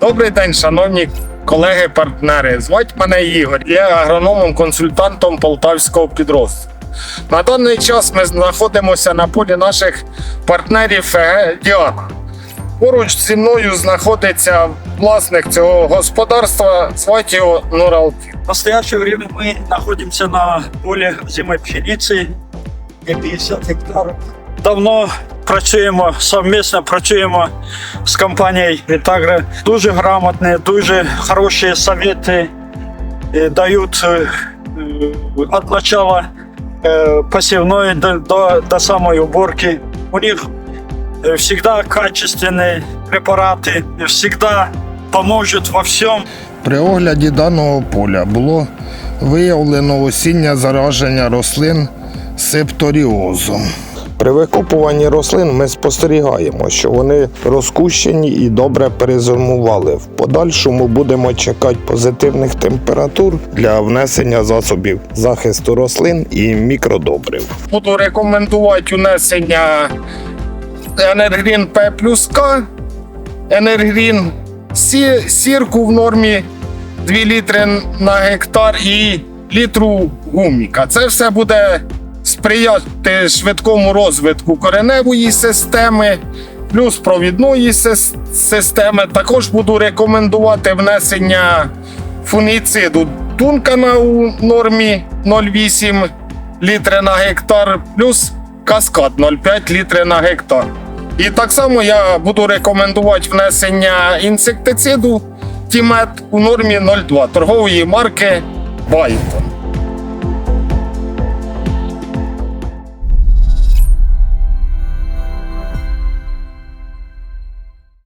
Добрий день, шановні колеги-партнери. Звать мене Ігор. Я агрономом-консультантом полтавського підрозділу. На даний час ми знаходимося на полі наших партнерів ФГ Діана. Поруч зі мною знаходиться власник цього господарства, звати його Нуралдін. В настоящее время мы находимся на поле зимой пшеницы, где 50 гектаров. Давно працюємо совместно, працюємо з компанією Вітагра. Дуже грамотні, дуже хороші совети е, дають е, від е, посівної до, до, до самої уборки. У них е, всегда качественные препараты, всегда поможет во всем. При огляді даного поля було виявлено осіннє зараження рослин септоріозом. При викопуванні рослин ми спостерігаємо, що вони розкущені і добре перезимували. В подальшому будемо чекати позитивних температур для внесення засобів захисту рослин і мікродобрив. Буду рекомендувати унесення Енергрін П плюс К, Енергрін Сі- сірку в нормі 2 літри на гектар і літру гуміка. Це все буде сприяти швидкому розвитку кореневої системи, плюс провідної системи. Також буду рекомендувати внесення фунгіциду Дункана у нормі 0,8 літри на гектар, плюс каскад 0,5 літри на гектар. І так само я буду рекомендувати внесення інсектициду Тімет у нормі 0,2 торгової марки Байт.